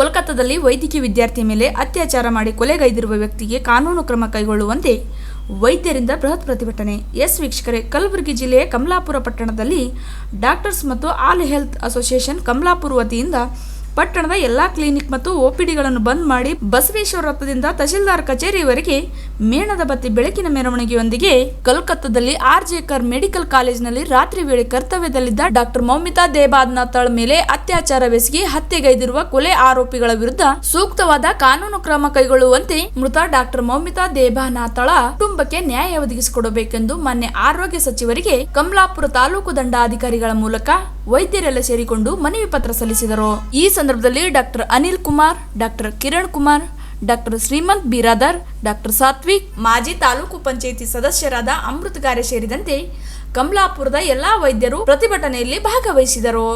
ಕಲ್ಕತ್ತಾದಲ್ಲಿ ವೈದ್ಯಕೀಯ ವಿದ್ಯಾರ್ಥಿ ಮೇಲೆ ಅತ್ಯಾಚಾರ ಮಾಡಿ ಕೊಲೆಗೈದಿರುವ ವ್ಯಕ್ತಿಗೆ ಕಾನೂನು ಕ್ರಮ ಕೈಗೊಳ್ಳುವಂತೆ ವೈದ್ಯರಿಂದ ಬೃಹತ್ ಪ್ರತಿಭಟನೆ. ಎಸ್ ವೀಕ್ಷಕರೇ, ಕಲಬುರಗಿ ಜಿಲ್ಲೆಯ ಕಮಲಾಪುರ ಪಟ್ಟಣದಲ್ಲಿ ಡಾಕ್ಟರ್ಸ್ ಮತ್ತು ಆಲ್ ಹೆಲ್ತ್ ಅಸೋಸಿಯೇಷನ್ ಕಮಲಾಪುರ ವತಿಯಿಂದ ಪಟ್ಟಣದ ಎಲ್ಲಾ ಕ್ಲಿನಿಕ್ ಮತ್ತು ಒಪಿಡಿಗಳನ್ನು ಬಂದ್ ಮಾಡಿ ಬಸವೇಶ್ವರ ವೃತ್ತದಿಂದ ತಹಶೀಲ್ದಾರ್ ಕಚೇರಿಯವರೆಗೆ ಮೇಣದ ಬತ್ತಿ ಬೆಳಕಿನ ಮೆರವಣಿಗೆಯೊಂದಿಗೆ ಕಲ್ಕತ್ತಾದಲ್ಲಿ ಆರ್ ಜೇಕರ್ ಮೆಡಿಕಲ್ ಕಾಲೇಜಿನಲ್ಲಿ ರಾತ್ರಿ ವೇಳೆ ಕರ್ತವ್ಯದಲ್ಲಿದ್ದ ಡಾಕ್ಟರ್ ಮೌಮಿತಾ ದೇಬಾದ್ನಾಥಳ್ ಮೇಲೆ ಅತ್ಯಾಚಾರವೆಸಗಿ ಹತ್ಯೆಗೈದಿರುವ ಕೊಲೆ ಆರೋಪಿಗಳ ವಿರುದ್ಧ ಸೂಕ್ತವಾದ ಕಾನೂನು ಕ್ರಮ ಕೈಗೊಳ್ಳುವಂತೆ ಮೃತ ಡಾಕ್ಟರ್ ಮೌಮಿತಾ ದೇಬಾನಾಥಳ ಕುಟುಂಬಕ್ಕೆ ನ್ಯಾಯ ಒದಗಿಸಿಕೊಡಬೇಕೆಂದು ಮಾನ್ಯ ಆರೋಗ್ಯ ಸಚಿವರಿಗೆ ಕಮಲಾಪುರ ತಾಲೂಕು ದಂಡಾಧಿಕಾರಿಗಳ ಮೂಲಕ ವೈದ್ಯರೆಲ್ಲ ಸೇರಿಕೊಂಡು ಮನವಿ ಪತ್ರ ಸಲ್ಲಿಸಿದರು. ಈ ಸಂದರ್ಭದಲ್ಲಿ doctor Anil Kumar, doctor Kiran Kumar, doctor Shrimant Biradar, doctor Satvik, ಮಾಜಿ ತಾಲೂಕು ಪಂಚಾಯಿತಿ ಸದಸ್ಯರಾದ ಅಮೃತಗಾರೆ ಸೇರಿದಂತೆ ಕಮಲಾಪುರದ ಎಲ್ಲಾ ವೈದ್ಯರು ಪ್ರತಿಭಟನೆಯಲ್ಲಿ ಭಾಗವಹಿಸಿದರು.